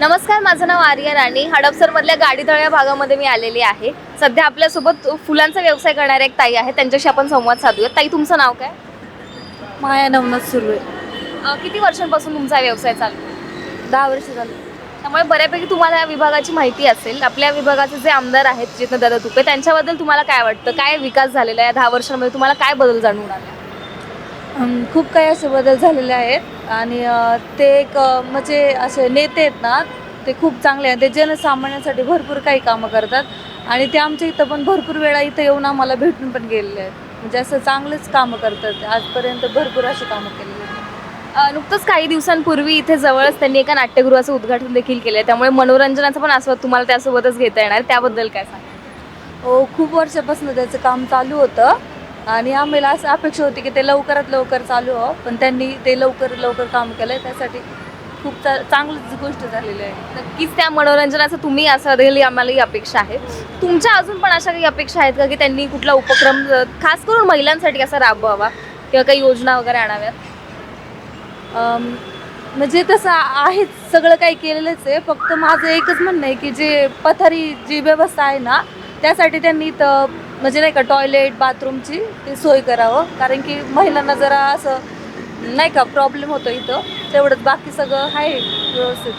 नमस्कार माझं नाव आर्या राणी. हडपसरमधल्या गाडीतळ या भागामध्ये मी आलेली आहे. सध्या आपल्यासोबत फुलांचा व्यवसाय करणाऱ्या एक ताई आहे. त्यांच्याशी आपण संवाद साधूया ताई तुमचं नाव काय? माया नवनाथ सुरू आहे किती वर्षांपासून तुमचा व्यवसाय चालू आहे? दहा वर्ष झाली. त्यामुळे बऱ्यापैकी तुम्हाला या विभागाची माहिती असेल. आपल्या विभागाचे जे आमदार आहेत जिथं दादा तुपे त्यांच्याबद्दल तुम्हाला काय वाटतं? काय विकास झालेला आहे या दहा वर्षांमध्ये? तुम्हाला काय बदल जाणून आला? खूप काही असे बदल झालेले आहेत. आणि ते एक म्हणजे असे नेते आहेत ना ते खूप चांगले आहेत. ते जनसामान्यांसाठी भरपूर काही कामं करतात. आणि ते आमच्या इथं पण भरपूर वेळा इथं येऊन आम्हाला भेटून पण गेलेले आहेत. म्हणजे असं चांगलेच कामं करतात. आजपर्यंत भरपूर अशी कामं केलेली आहेत. नुकतंच काही दिवसांपूर्वी इथे जवळच त्यांनी एका नाट्यगृहाचं उद्घाटन देखील केलं आहे. त्यामुळे मनोरंजनाचा पण आस्वाद तुम्हाला त्यासोबतच घेता येणार. त्याबद्दल काय सांगा हो खूप वर्षापासून त्याचं काम चालू होतं. आणि आम्हाला असं अपेक्षा होती की ते लवकरात लवकर चालू हो पण त्यांनी ते लवकर लवकर काम केलं आहे त्यासाठी खूप चा चांगलीच गोष्ट झालेली आहे. नक्कीच त्या मनोरंजनाचं तुम्ही असं दिली आम्हाला ही अपेक्षा आहे. तुमच्या अजून पण अशा काही अपेक्षा आहेत का की त्यांनी कुठला उपक्रम खास करून महिलांसाठी असा राबवावा किंवा काही योजना वगैरे आणाव्यात? म्हणजे तसं आहेच सगळं काही केलेलंच आहे. फक्त माझं एकच म्हणणं आहे की जे पथारी जी व्यवस्था आहे ना त्यासाठी त्यांनी इथं म्हणजे नाही का टॉयलेट बाथरूमची ते सोय करावं. कारण की महिलांना जरा असं नाही का प्रॉब्लेम होतो इथं. तेवढंच बाकी सगळं आहे व्यवस्थित.